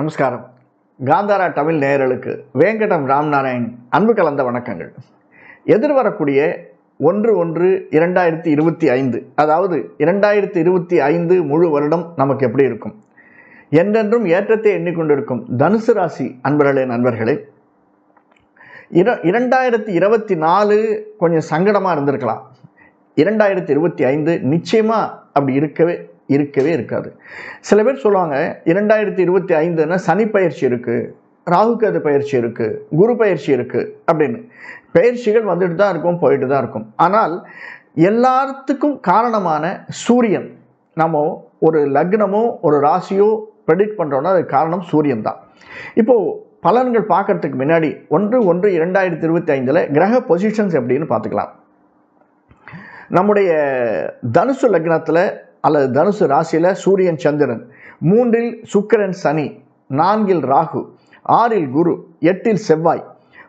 நமஸ்காரம். காந்தாரா தமிழ் நேயர்களுக்கு வேங்கடம் ராம்நாராயண் அன்பு கலந்த வணக்கங்கள். எதிர்வரக்கூடிய ஒன்று ஒன்று இரண்டாயிரத்தி இருபத்தி ஐந்து அதாவது இரண்டாயிரத்தி இருபத்தி ஐந்து முழு வருடம் நமக்கு எப்படி இருக்கும்? என்றென்றும் ஏற்றத்தை எண்ணிக்கொண்டிருக்கும் தனுசு ராசி அன்பர்களே நண்பர்களே இர இரண்டாயிரத்தி இருபத்தி நாலு கொஞ்சம் சங்கடமாக இருந்திருக்கலாம். இரண்டாயிரத்தி இருபத்தி ஐந்து நிச்சயமாக அப்படி இருக்கவே இருக்கவே இருக்காது. சில பேர் சொல்லுவாங்க இரண்டாயிரத்தி இருபத்தி ஐந்துன்னா சனி பயிற்சி இருக்குது ராகுகேது பயிற்சி இருக்குது குரு பயிற்சி இருக்குது அப்படின்னு. பயிற்சிகள் வந்துட்டு தான் இருக்கும் போயிட்டு தான் இருக்கும். ஆனால் எல்லாத்துக்கும் காரணமான சூரியன் நம்ம ஒரு லக்னமோ ஒரு ராசியோ ப்ரெடிக்ட் பண்ணுறோன்னா அதுக்கு காரணம் சூரியன் தான். இப்போது பலன்கள் பார்க்கறதுக்கு முன்னாடி ஒன்று ஒன்று இரண்டாயிரத்தி இருபத்தி ஐந்தில் கிரக பொசிஷன்ஸ் எப்படின்னு பார்த்துக்கலாம். நம்முடைய தனுசு லக்னத்தில் அல்லது தனுசு ராசியில் சூரியன் சந்திரன். மூன்றில் சுக்கிரன் சனி நான்கில் ராகு ஆறில் குரு எட்டில் செவ்வாய்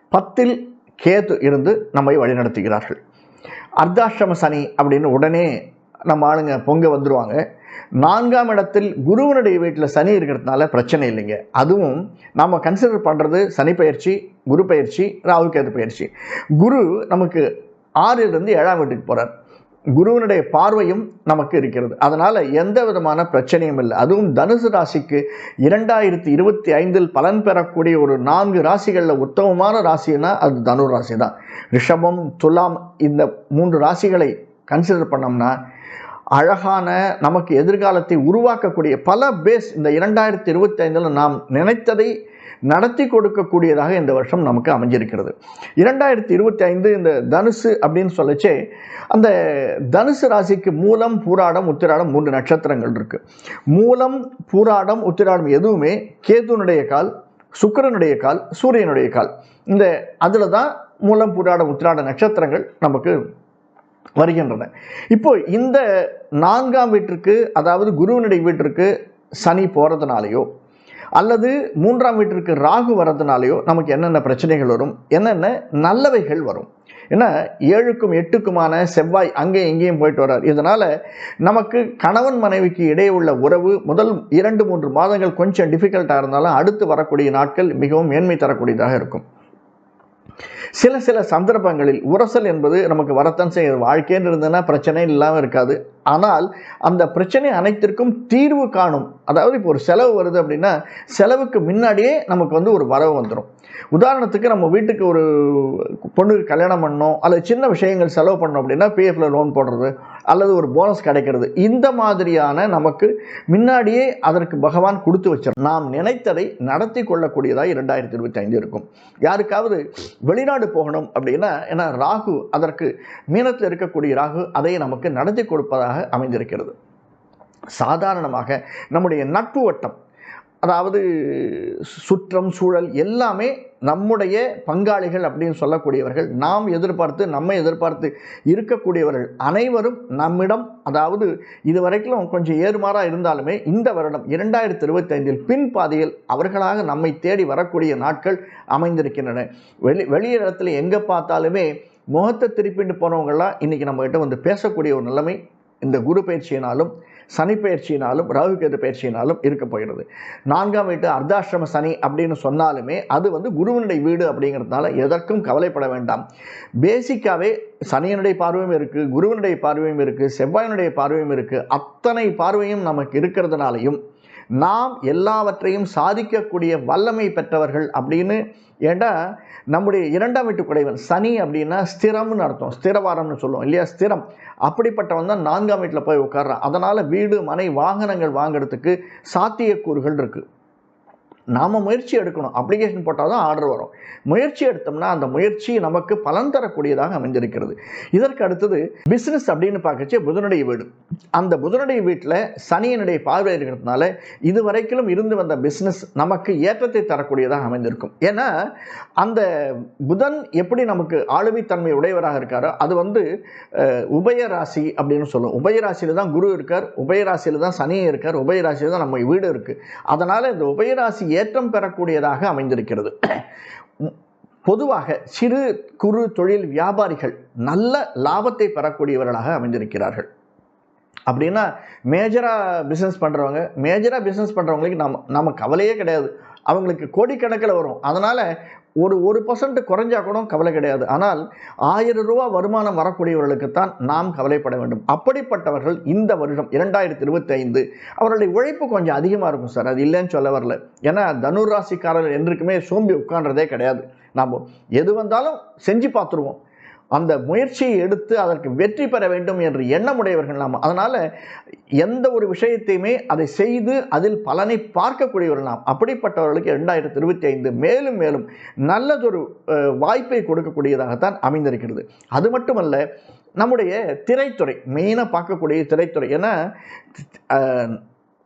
பத்தில் கேது இருந்து நம்மை வழிநடத்துகிறார்கள். அர்த்தாஷ்டம சனி அப்படின்னு உடனே நம்ம ஆளுங்க பொங்க வந்துடுவாங்க நான்காம் இடத்தில் குருவனுடைய வீட்டில் சனி இருக்கிறதுனால பிரச்சனை இல்லைங்க. அதுவும் நாம் கன்சிடர் பண்ணுறது சனி பயிற்சி குரு பயிற்சி ராகு கேது பயிற்சி. குரு நமக்கு ஆறிலிருந்து ஏழாம் வீட்டுக்கு போகிறார் குருவினுடைய பார்வையும் நமக்கு இருக்கிறது. அதனால் எந்த விதமான பிரச்சனையும் இல்லை. அதுவும் தனுசு ராசிக்கு இரண்டாயிரத்தி இருபத்தி ஐந்தில் பலன் பெறக்கூடிய ஒரு நான்கு ராசிகளில் உத்தமமான ராசினா அது தனு ராசி தான் ரிஷபம் துலாம் இந்த மூன்று ராசிகளை கன்சிடர் பண்ணோம்னா அழகான நமக்கு எதிர்காலத்தை உருவாக்கக்கூடிய பல பேஸ் இந்த இரண்டாயிரத்தி இருபத்தி ஐந்தில் நாம் நினைத்ததை நடத்தி கொடுக்கக்கூடியதாக இந்த வருஷம் நமக்கு அமைஞ்சிருக்கிறது. இரண்டாயிரத்தி இருபத்தி ஐந்து இந்த தனுசு அப்படின்னு சொல்லச்சே அந்த தனுசு ராசிக்கு மூலம் பூராடம் உத்திராடம் மூன்று நட்சத்திரங்கள் இருக்குது மூலம் பூராடம் உத்திராடம் எதுவுமே கேதுனுடைய கால் சுக்கரனுடைய கால் சூரியனுடைய கால். இந்த அதில் தான் மூலம் பூராடம் உத்திராட நட்சத்திரங்கள் நமக்கு வருகின்றன. இப்போ இந்த நான்காம் வீட்டிற்கு அதாவது குருவினுடைய வீட்டிற்கு சனி போகிறதுனாலையோ அல்லது மூன்றாம் வீட்டிற்கு ராகு வரதுனாலையோ நமக்கு என்னென்ன பிரச்சனைகள் வரும் என்னென்ன நல்லவைகள் வரும். ஏன்னா ஏழுக்கும் எட்டுக்குமான செவ்வாய் அங்கே எங்கேயும் போயிட்டு வர்றார். இதனால் நமக்கு கணவன் மனைவிக்கு இடையே உள்ள உறவு முதல் இரண்டு மூன்று மாதங்கள் கொஞ்சம் டிஃபிகல்ட்டாக இருந்தாலும் அடுத்து வரக்கூடிய நாட்கள் மிகவும் மேன்மை தரக்கூடியதாக இருக்கும். சில சில சந்தர்ப்பங்களில் உரசல் என்பது நமக்கு வரத்தான் செய்யுது வாழ்க்கைன்னு இருந்ததுன்னா பிரச்சனை இல்லாமல் இருக்காது. ஆனால் அந்த பிரச்சனை அனைத்திற்கும் தீர்வு காணும். அதாவது இப்போ ஒரு செலவு வருது அப்படின்னா செலவுக்கு முன்னாடியே நமக்கு வந்து ஒரு வரவு வந்துடும் உதாரணத்துக்கு நம்ம வீட்டுக்கு ஒரு பொண்ணுக்கு கல்யாணம் பண்ணோம் அல்லது சின்ன விஷயங்கள் செலவு பண்ணோம் அப்படின்னா பிஎஃப்ல லோன் போடுறது. அல்லது ஒரு போனஸ் கிடைக்கிறது. இந்த மாதிரியான நமக்கு முன்னாடியே அதற்கு பகவான் கொடுத்து வச்சார். நாம் நினைத்ததை நடத்தி கொள்ளக்கூடியதாக இரண்டாயிரத்தி இருபத்தி ஐந்து இருக்கும். யாருக்காவது வெளிநாடு போகணும் அப்படின்னா ஏன்னா ராகு அதற்கு மீனத்தில் இருக்கக்கூடிய ராகு அதை நமக்கு நடத்தி கொடுப்பதாக அமைந்திருக்கிறது. சாதாரணமாக நம்முடைய நட்பு வட்டம் அதாவது சுற்றம் சூழல் எல்லாமே நம்முடைய பங்காளிகள் அப்படின்னு சொல்லக்கூடியவர்கள் நாம் எதிர்பார்த்து நம்மை எதிர்பார்த்து இருக்கக்கூடியவர்கள் அனைவரும் நம்மிடம் அதாவது இதுவரைக்கும் கொஞ்சம் ஏறுமாறாக இருந்தாலுமே இந்த வருடம் இரண்டாயிரத்தி இருபத்தைந்தில் பின் பாதையில் அவர்களாக நம்மை தேடி வரக்கூடிய நாட்கள் அமைந்திருக்கின்றன. வெளி வெளியிடத்தில் எங்கே பார்த்தாலுமே முகத்தை திருப்பிட்டு போனவங்களாம் இன்றைக்கி நம்மகிட்ட வந்து பேசக்கூடிய ஒரு நிலைமை இந்த குரு பயிற்சியினாலும் சனி பயிற்சியினாலும் ராகுகேது பயிற்சியினாலும் இருக்க போகிறது. நான்காம் வீட்டு அர்த்தாசிரம சனி அப்படின்னு சொன்னாலுமே அது வந்து குருவினுடைய வீடு அப்படிங்கிறதுனால எதற்கும் கவலைப்பட வேண்டாம். பேசிக்காகவே சனியனுடைய பார்வையும் இருக்குது குருவினுடைய பார்வையும் இருக்குது செவ்வாயினுடைய பார்வையும் இருக்குது அத்தனை பார்வையும் நமக்கு இருக்கிறதுனாலையும் நாம் எல்லாவற்றையும் சாதிக்கக்கூடிய வல்லமை பெற்றவர்கள் அப்படின்னு ஏண்டா நம்முடைய இரண்டாம் வீட்டு குடைவன் சனி அப்படின்னா ஸ்திரம்னு அர்த்தம். ஸ்திரவாரம்னு சொல்லுவோம் இல்லையா? ஸ்திரம். அப்படிப்பட்டவன் தான் நான்காம் வீட்டில் போய் உட்கார்றான். அதனால் வீடு மனை வாகனங்கள் வாங்குறதுக்கு சாத்தியக்கூறுகள் இருக்குது நாம் முயற்சி எடுக்கணும். அப்ளிகேஷன் போட்டால் தான் ஆர்டர் வரும். முயற்சி எடுத்தோம்னா அந்த முயற்சி நமக்கு பலன் தரக்கூடியதாக அமைஞ்சிருக்கிறது இதற்கு அடுத்தது பிஸ்னஸ் அப்படின்னு பார்க்கச்சு புதனுடைய வீடு. அந்த புதனுடைய வீட்டில் சனியனுடைய பார்வை இருக்கிறதுனால இதுவரைக்கும் இருந்து வந்த பிஸ்னஸ் நமக்கு ஏற்றத்தை தரக்கூடியதாக அமைந்திருக்கும். ஏன்னா அந்த புதன் எப்படி நமக்கு ஆளுமைத்தன்மை உடையவராக இருக்காரோ அது வந்து உபயராசி அப்படின்னு சொல்லுவோம் உபயராசியில் தான் குரு இருக்கார் உபயராசியில் தான் சனி இருக்கார் உபயராசியில் தான் நம்ம வீடு இருக்குது அதனால் இந்த உபயராசி ஏற்றம் பெறக்கூடியதாக அமைந்திருக்கிறது. பொதுவாக சிறு குறு தொழில் வியாபாரிகள் நல்ல லாபத்தை பெறக்கூடியவர்களாக அமைந்திருக்கிறார்கள். அப்படின்னா மேஜராக பிஸ்னஸ் பண்ணுறவங்க மேஜராக பிஸ்னஸ் பண்ணுறவங்களுக்கு நம்ம நம்ம கவலையே கிடையாது. அவங்களுக்கு கோடிக்கணக்கில் வரும். அதனால் ஒரு ஒரு பர்சன்ட் குறைஞ்சா கூட கவலை கிடையாது. ஆனால் ஆயிரம் ரூபா வருமானம் வரக்கூடியவர்களுக்குத்தான் நாம் கவலைப்பட வேண்டும். அப்படிப்பட்டவர்கள் இந்த வருடம் இரண்டாயிரத்தி இருபத்தி ஐந்து அவர்களுடைய உழைப்பு கொஞ்சம் அதிகமாக இருக்கும் சார். அது இல்லைன்னு சொல்ல வரல. ஏன்னா தனுர் ராசிக்காரர் என்றைக்குமே சோம்பி உட்கார்றதே கிடையாது. நாம் எது வந்தாலும் செஞ்சு பார்த்துருவோம். அந்த முயற்சியை எடுத்து அதற்கு வெற்றி பெற வேண்டும் என்று எண்ணமுடையவர்கள் நாம். அதனால் எந்த ஒரு விஷயத்தையுமே அதை செய்து அதில் பலனை பார்க்கக்கூடியவர்கள் நாம். அப்படிப்பட்டவர்களுக்கு ரெண்டாயிரத்தி இருபத்தி ஐந்து மேலும் மேலும் நல்லதொரு வாய்ப்பை கொடுக்கக்கூடியதாகத்தான் அமைந்திருக்கிறது. அது மட்டுமல்ல நம்முடைய திரைத்துறை மெயினாக பார்க்கக்கூடிய திரைத்துறை. ஏன்னா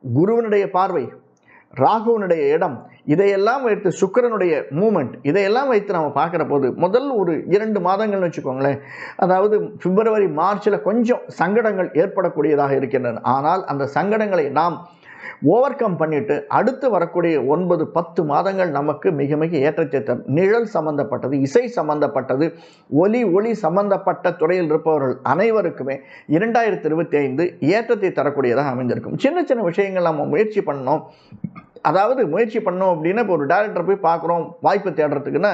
குருவனுடைய பார்வை ராகுவனுடைய இடம் இதையெல்லாம் வைத்து சுக்கிரனுடைய மூமெண்ட் இதையெல்லாம் வைத்து நம்ம பார்க்குற போது முதல் ஒரு இரண்டு மாதங்கள்னு வச்சுக்கோங்களேன் அதாவது பிப்ரவரி மார்ச்சில் கொஞ்சம் சங்கடங்கள் ஏற்படக்கூடியதாக இருக்கின்றன. ஆனால் அந்த சங்கடங்களை நாம் ஓவர் கம் பண்ணிட்டு அடுத்து வரக்கூடிய ஒன்பது பத்து மாதங்கள் நமக்கு மிக மிக ஏற்றத்தை தரும் நிழல் சம்பந்தப்பட்டது இசை சம்பந்தப்பட்டது ஒலி ஒளி சம்பந்தப்பட்ட துறையில் இருப்பவர்கள் அனைவருக்குமே இரண்டாயிரத்தி இருபத்தி ஐந்து ஏற்றத்தை தரக்கூடியதாக அமைந்திருக்கும். சின்ன சின்ன விஷயங்கள் நம்ம முயற்சி பண்ணோம் அதாவது முயற்சி பண்ணோம் அப்படின்னா இப்போ ஒரு டேரக்டர் போய் பார்க்குறோம் வாய்ப்பு தேடுறதுக்குன்னா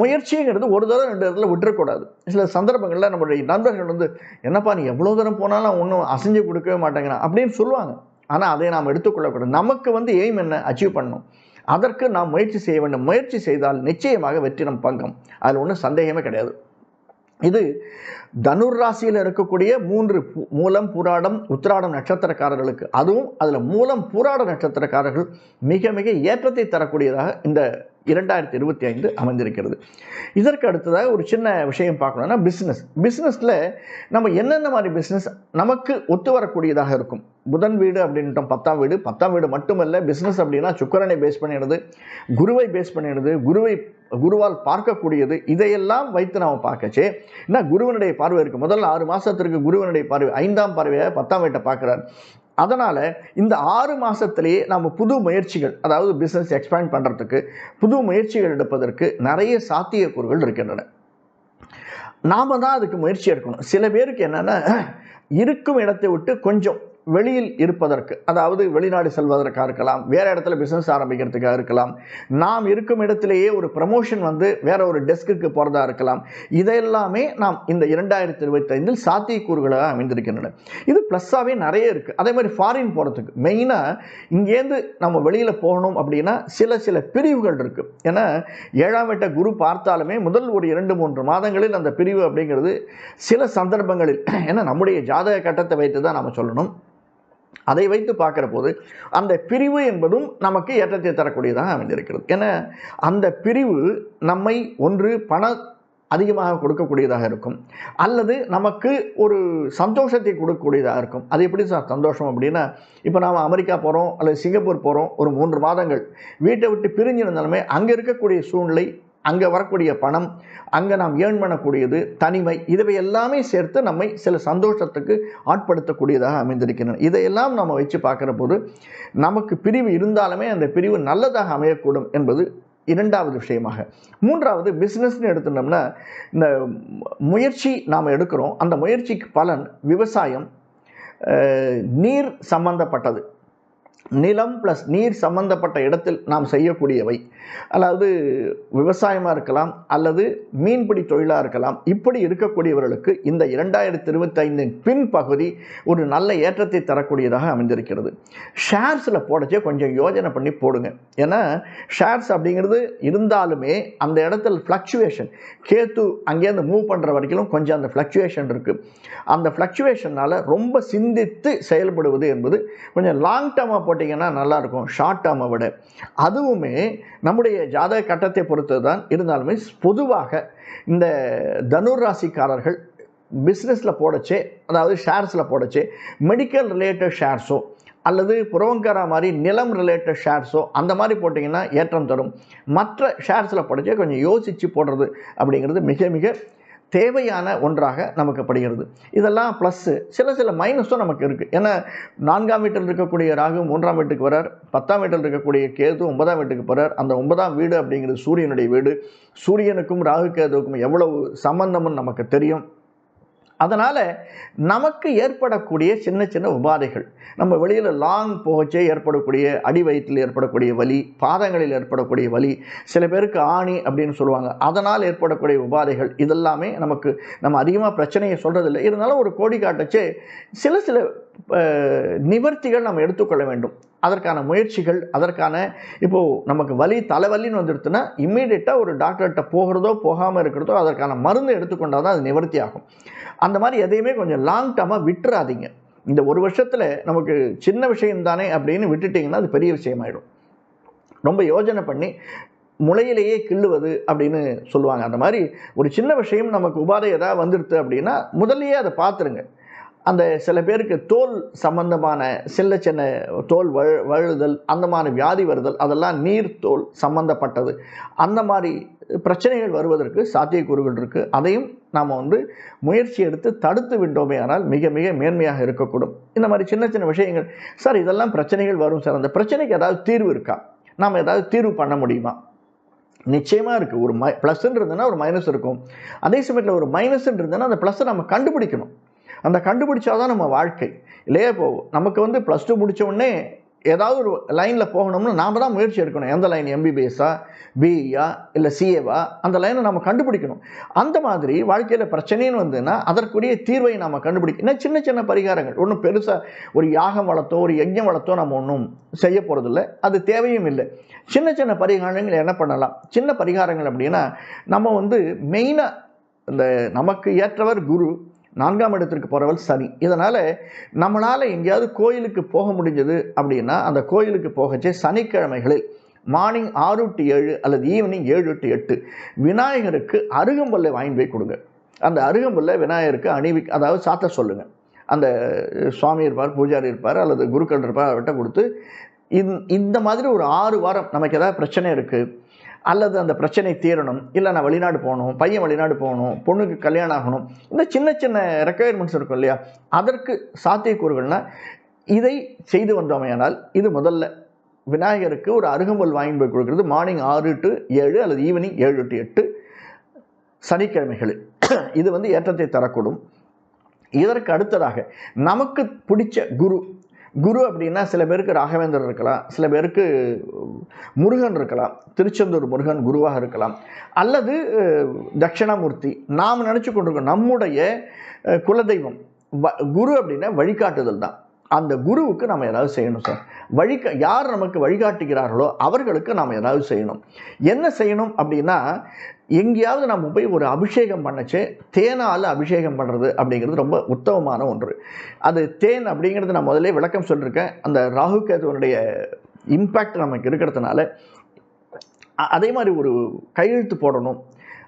முயற்சிங்கிறது ஒரு தடவை ரெண்டு இடத்துல விட்டுறக்கூடாது. சில சந்தர்ப்பங்களில் நம்மளுடைய நண்பர்கள் வந்து என்னப்பா நீ எவ்வளோ தூரம் போனாலும் ஒன்றும் அசைஞ்சு கொடுக்கவே மாட்டேங்கிறான் அப்படின்னு சொல்லுவாங்க. ஆனால் அதை நாம் எடுத்துக்கொள்ளக்கூடாது. நமக்கு வந்து எய்ம் என்ன? அச்சீவ் பண்ணணும். அதற்கு நாம் முயற்சி செய்ய வேண்டும். முயற்சி செய்தால் நிச்சயமாக வெற்றி நம் பங்கம். அதில் ஒன்றும் சந்தேகமே கிடையாது. இது தனுர் ராசியில் இருக்கக்கூடிய மூன்று மூலம் பூராடம் உத்திராடம் நட்சத்திரக்காரர்களுக்கு. அதுவும் அதில் மூலம் பூராட நட்சத்திரக்காரர்கள் மிக மிக ஏற்றத்தை தரக்கூடியதாக இந்த இரண்டாயிரத்தி இருபத்தி ஐந்து அமைந்திருக்கிறது. இதற்கு அடுத்ததாக ஒரு சின்ன விஷயம் பார்க்கணும்னா பிஸ்னஸ் பிஸ்னஸில் நம்ம என்னென்ன மாதிரி பிஸ்னஸ் நமக்கு ஒத்து வரக்கூடியதாக இருக்கும். புதன் வீடு அப்படின்ட்டோம் பத்தாம் வீடு. பத்தாம் வீடு மட்டுமல்ல பிஸ்னஸ் அப்படின்னா சுக்கரனை பேஸ் பண்ணிடுது குருவை பேஸ் பண்ணிடுது குருவை குருவால் பார்க்கக்கூடியது இதையெல்லாம் வைத்து நாம் பார்க்கச்சு என்ன குருவனுடைய பார்வை இருக்குது முதல்ல ஆறு மாதத்திற்கு குருவனுடைய பார்வை ஐந்தாம் பார்வையை பத்தாம் வீட்டை பார்க்குறார். அதனால் இந்த ஆறு மாதத்துலேயே நம்ம புது முயற்சிகள் அதாவது பிஸ்னஸ் எக்ஸ்பேண்ட் பண்ணுறதுக்கு புது முயற்சிகள் எடுப்பதற்கு நிறைய சாத்தியக்கூறுகள் இருக்கின்றன. நாம் தான் அதுக்கு முயற்சி எடுக்கணும். சில பேருக்கு என்னென்னா இருக்கும் இடத்தை விட்டு கொஞ்சம் வெளியில் இருப்பதற்கு அதாவது வெளிநாடு செல்வதற்காக இருக்கலாம் வேறு இடத்துல பிஸ்னஸ் ஆரம்பிக்கிறதுக்காக இருக்கலாம் நாம் இருக்கும் இடத்திலேயே ஒரு ப்ரமோஷன் வந்து வேற ஒரு டெஸ்க்குக்கு போகிறதா இருக்கலாம் இதெல்லாமே நாம் இந்த இரண்டாயிரத்தி இருபத்தைந்தில் சாத்தியக்கூறுகளாக அமைந்திருக்கின்றன. இது ப்ளஸ்ஸாகவே நிறைய இருக்குது அதே மாதிரி ஃபாரின் போகிறதுக்கு மெயினாக இங்கேருந்து நம்ம வெளியில் போகணும் அப்படின்னா சில சில பிரிவுகள் இருக்குது ஏன்னா ஏழாம் எட்ட குரு பார்த்தாலுமே முதல் ஒரு இரண்டு மூன்று மாதங்களில் அந்த பிரிவு அப்படிங்கிறது சில சந்தர்ப்பங்களில் ஏன்னா நம்முடைய ஜாதக கட்டத்தை வைத்து தான் நம்ம சொல்லணும். அதை வைத்து பார்க்குற போது அந்த பிரிவு என்பதும் நமக்கு ஏற்றத்தை தரக்கூடியதாக அமைந்திருக்கிறது. ஏன்னா அந்த பிரிவு நம்மை ஒன்று பண அதிகமாக கொடுக்கக்கூடியதாக இருக்கும். அல்லது நமக்கு ஒரு சந்தோஷத்தை கொடுக்கக்கூடியதாக இருக்கும். அது எப்படி சார்? சந்தோஷம் அப்படின்னா இப்போ நாம் அமெரிக்கா போகிறோம் அல்லது சிங்கப்பூர் போகிறோம் ஒரு மூன்று மாதங்கள் வீட்டை விட்டு பிரிஞ்சிருந்தாலுமே அங்கே இருக்கக்கூடிய சூழ்நிலை அங்கே வரக்கூடிய பணம் அங்கே நாம் ஏர்ன் பண்ணக்கூடியது தனிமை இதுவை எல்லாமே சேர்த்து நம்மை சில சந்தோஷத்துக்கு ஆட்படுத்தக்கூடியதாக அமைந்திருக்கின்றன. இதையெல்லாம் நம்ம வச்சு பார்க்குற போது நமக்கு பிரிவு இருந்தாலுமே அந்த பிரிவு நல்லதாக அமையக்கூடும் என்பது இரண்டாவது விஷயமாக. மூன்றாவது பிஸ்னஸ்னு எடுத்துட்டோம்னா இந்த முயற்சி நாம் எடுக்கிறோம். அந்த முயற்சிக்கு பலன் விவசாயம் நீர் சம்பந்தப்பட்டது. நிலம் ப்ளஸ் நீர் சம்பந்தப்பட்ட இடத்தில் நாம் செய்யக்கூடியவை. அதாவது விவசாயமாக இருக்கலாம் அல்லது மீன்பிடி தொழிலாக இருக்கலாம் இப்படி இருக்கக்கூடியவர்களுக்கு இந்த இரண்டாயிரத்தி இருபத்தைந்தின் பின்பகுதி ஒரு நல்ல ஏற்றத்தை தரக்கூடியதாக அமைந்திருக்கிறது. ஷேர்ஸில் போடச்சே கொஞ்சம் யோஜனை பண்ணி போடுங்க. ஏன்னா ஷேர்ஸ் அப்படிங்கிறது இருந்தாலுமே அந்த இடத்துல ஃப்ளக்சுவேஷன் கேத்து அங்கேருந்து மூவ் பண்ணுற வரைக்கும் கொஞ்சம் அந்த ஃப்ளக்சுவேஷன் இருக்குது அந்த ஃப்ளக்சுவேஷனால் ரொம்ப சிந்தித்து செயல்படுவது என்பது கொஞ்சம் லாங் டேர்மாக போட்டிங்கன்னா நல்லாயிருக்கும் ஷார்ட் டேர்மை விட. அதுவுமே நம்முடைய ஜாதக கட்டத்தை பொறுத்து தான் இருந்தாலுமே பொதுவாக இந்த தனுர் ராசிக்காரர்கள் பிஸ்னஸில் போடச்சே அதாவது ஷேர்ஸில் போடச்சே மெடிக்கல் ரிலேட்டட் ஷேர்ஸோ அல்லது புறவங்கரா மாதிரி நிலம் ரிலேட்டட் ஷேர்ஸோ அந்த மாதிரி போட்டிங்கன்னா ஏற்றம் தரும். மற்ற ஷேர்ஸில் போடச்சே கொஞ்சம் யோசித்து போடுறது அப்படிங்கிறது மிக மிக தேவையான ஒன்றாக நமக்கு படுகிறது. இதெல்லாம் ப்ளஸ்ஸு சில சில மைனஸும் நமக்கு இருக்குது ஏன்னா நான்காம் வீட்டில் இருக்கக்கூடிய ராகு மூன்றாம் வீட்டுக்கு வரார். பத்தாம் வீட்டில் இருக்கக்கூடிய கேது ஒன்பதாம் வீட்டுக்கு போகிறார் அந்த ஒன்பதாம் வீடு அப்படிங்கிறது சூரியனுடைய வீடு. சூரியனுக்கும் ராகு கேதுவுக்கும் எவ்வளவு சம்பந்தம்னு நமக்கு தெரியும். அதனால் நமக்கு ஏற்படக்கூடிய சின்ன சின்ன உபாதைகள். நம்ம வெளியில் லாங் போகச்சே ஏற்படக்கூடிய அடி வயிற்றில் ஏற்படக்கூடிய வலி பாதங்களில் ஏற்படக்கூடிய வலி சில பேருக்கு ஆணி அப்படின்னு சொல்லுவாங்க. அதனால் ஏற்படக்கூடிய உபாதைகள் இதெல்லாமே நமக்கு நம்ம அதிகமாக பிரச்சனையை சொல்கிறதில்லை இருந்தாலும் ஒரு கோடி காட்டச்சே சில சில நிவர்த்திகள் நம்ம எடுத்துக்கொள்ள வேண்டும். அதற்கான முயற்சிகள் அதற்கான இப்போது நமக்கு வலி தலைவலின்னு வந்துடுச்சுன்னா இம்மீடியட்டாக ஒரு டாக்டர்கிட்ட போகிறதோ போகாமல் இருக்கிறதோ அதற்கான மருந்து எடுத்துக்கொண்டால் தான் அது நிவர்த்தி ஆகும். அந்த மாதிரி எதையுமே கொஞ்சம் லாங் டர்மாக விட்டுறாதீங்க. இந்த ஒரு வருஷத்தில் நமக்கு சின்ன விஷயம் தானே அப்படின்னு விட்டுட்டிங்கன்னா அது பெரிய விஷயமாயிடும். ரொம்ப யோஜனை பண்ணி முளையிலேயே கிள்ளுவது அப்படின்னு சொல்லுவாங்க. அந்த மாதிரி ஒரு சின்ன விஷயம் நமக்கு உபாதை எதாவது வந்துடுது அப்படின்னா முதல்லையே அதை பார்த்துருங்க. அந்த சில பேருக்கு தோல் சம்பந்தமான சின்ன சின்ன தோல் வழு வழுதல் அந்த மாதிரி வியாதி வருதல் அதெல்லாம் நீர் தோல் சம்பந்தப்பட்டது. அந்த மாதிரி பிரச்சனைகள் வருவதற்கு சாத்தியக்கூறுகள் இருக்குது அதையும் நாம் வந்து முயற்சி எடுத்து தடுத்து விட்டோமே ஆனால் மிக மிக மேன்மையாக இருக்கக்கூடும். இந்த மாதிரி சின்ன சின்ன விஷயங்கள். சார் இதெல்லாம் பிரச்சனைகள் வரும் சார். அந்த பிரச்சனைக்கு ஏதாவது தீர்வு இருக்கா? நாம் ஏதாவது தீர்வு பண்ண முடியுமா? நிச்சயமாக இருக்குது ஒரு மை ப்ளஸ்ன்னு இருந்ததுன்னா ஒரு மைனஸ் இருக்கும். அதே சமயத்தில் ஒரு மைனஸ்ன்னு இருந்ததுன்னா அந்த ப்ளஸ்ஸை நம்ம கண்டுபிடிக்கணும். அந்த கண்டுபிடிச்சாதான் நம்ம வாழ்க்கை. இல்லையே? இப்போ நமக்கு வந்து ப்ளஸ் டூ முடிச்ச உடனே ஏதாவது ஒரு லைனில் போகணும்னு நாம் தான் முயற்சி எடுக்கணும். எந்த லைன் எம்பிபிஎஸ்ஸா பிஇயா இல்லை சிஏவா அந்த லைனை நம்ம கண்டுபிடிக்கணும். அந்த மாதிரி வாழ்க்கையில் பிரச்சனைன்னு வந்ததுன்னா அதற்குரிய தீர்வை நம்ம கண்டுபிடிக்கணும் சின்ன சின்ன பரிகாரங்கள். ஒன்றும் பெருசாக ஒரு யாகம் வளர்த்தோ ஒரு யஜ்ஞம் வளர்த்தோ நம்ம ஒன்றும் செய்ய போகிறதில்ல அது தேவையும் இல்லை. சின்ன சின்ன பரிகாரங்கள் என்ன பண்ணலாம்? சின்ன பரிகாரங்கள் அப்படின்னா நம்ம வந்து மெயினாக இந்த நமக்கு ஏற்றவர் குரு. நான்காம் இடத்திற்கு போகிறவள் சனி. இதனால் நம்மளால் எங்கேயாவது கோயிலுக்கு போக முடிஞ்சது அப்படின்னா அந்த கோயிலுக்கு போகச்சே சனிக்கிழமைகளில் மார்னிங் ஆறு டு ஏழு அல்லது ஈவினிங் ஏழு டு எட்டு விநாயகருக்கு அருகம்புல்லை வாங்கி போய் கொடுங்க. அந்த அருகம்புல்லை விநாயகருக்கு அணிவி அதாவது சாத்த சொல்லுங்கள் அந்த சுவாமி இருப்பார் பூஜாரி இருப்பார் அல்லது குருக்கள் இருப்பார் அவர்கிட்ட கொடுத்து இந் இந்த மாதிரி ஒரு ஆறு வாரம் நமக்கு ஏதாவது பிரச்சனை இருக்குது அல்லது அந்த பிரச்சனை தீரணும் இல்லை நான் வெளிநாடு போகணும் பையன் வெளிநாடு போகணும் பொண்ணுக்கு கல்யாணம் ஆகணும் இந்த சின்ன சின்ன ரெக்குயர்மெண்ட்ஸ் இருக்கும் இல்லையா? அதற்கு சாத்தியக்கூறுகள்னா இதை செய்து வந்தோமையானால் இது முதல்ல விநாயகருக்கு ஒரு அருகம்பல் வாங்கி போய் கொடுக்குறது மார்னிங் ஆறு டு ஏழு அல்லது ஈவினிங் ஏழு டு எட்டு சனிக்கிழமைகளில். இது வந்து ஏற்றத்தை தரக்கூடும். இதற்கு அடுத்ததாக நமக்கு பிடிச்ச குரு குரு அப்படின்னா சில பேருக்கு ராகவேந்தர் இருக்கலாம் சில பேருக்கு முருகன் இருக்கலாம் திருச்செந்தூர் முருகன் குருவாக இருக்கலாம். அல்லது தட்சிணாமூர்த்தி. நாம் நினச்சி கொண்டிருக்கோம் நம்முடைய குலதெய்வம். வ- குரு அப்படின்னா வழிகாட்டுதல் தான். அந்த குருவுக்கு நம்ம ஏதாவது செய்யணும் சார். வழிகா யார் நமக்கு வழிகாட்டுகிறார்களோ அவர்களுக்கு நாம் ஏதாவது செய்யணும். என்ன செய்யணும் அப்படின்னா எங்கேயாவது நம்ம போய் ஒரு அபிஷேகம் பண்ணச்சே தேனால் அபிஷேகம் பண்ணுறது அப்படிங்கிறது ரொம்ப உத்தமமான ஒன்று. அது தேன் அப்படிங்கிறது நான் முதல்ல விளக்கம் சொல்லியிருக்கேன் அந்த ராகு கேதுவனுடைய இம்பேக்ட் நமக்கு இருக்கிறதுனால அதே மாதிரி ஒரு கையெழுத்து போடணும்.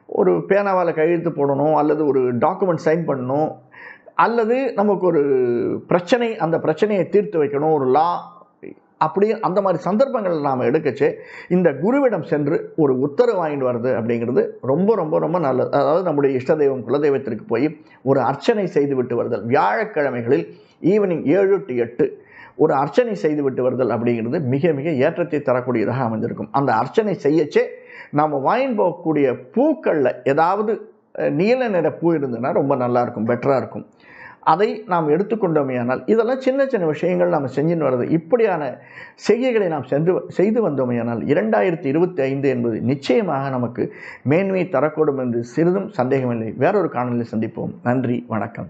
ஒரு பேனாவால் கையெழுத்து போடணும் அல்லது ஒரு டாக்குமெண்ட் சைன் பண்ணணும். அல்லது நமக்கு ஒரு பிரச்சனை அந்த பிரச்சனையை தீர்த்து வைக்கணும் ஒரு லா அப்படி அந்த மாதிரி சந்தர்ப்பங்கள் நாம் எடுக்கச்சே இந்த குருவிடம் சென்று ஒரு உத்தரவு வாங்கிட்டு வர்றது அப்படிங்கிறது ரொம்ப ரொம்ப ரொம்ப நல்லது. அதாவது நம்முடைய இஷ்ட தெய்வம் குலதெய்வத்திற்கு போய் ஒரு அர்ச்சனை செய்து விட்டு வருதல். வியாழக்கிழமைகளில் ஈவினிங் ஏழு டு எட்டு ஒரு அர்ச்சனை செய்து விட்டு வருதல் அப்படிங்கிறது மிக மிக ஏற்றத்தை தரக்கூடியதாக அமைந்திருக்கும். அந்த அர்ச்சனை செய்யச்சே நாம் வாங்கி போகக்கூடிய பூக்களில் ஏதாவது நீல நிற பூ இருந்ததுன்னா ரொம்ப நல்லா இருக்கும் பெட்டராக இருக்கும். அதை நாம் எடுத்துக்கொண்டோமேயானால் இதெல்லாம் சின்ன சின்ன விஷயங்கள் நாம் செஞ்சுன்னு வர்றது இப்படியான செய்கைகளை நாம் சென்று செய்து வந்தோமேயானால் இரண்டாயிரத்தி இருபத்தி ஐந்து என்பது நிச்சயமாக நமக்கு மேன்மையை தரக்கூடும் என்று சிறிதும் சந்தேகமில்லை. வேறொரு காணொலியில் சந்திப்போம். நன்றி வணக்கம்.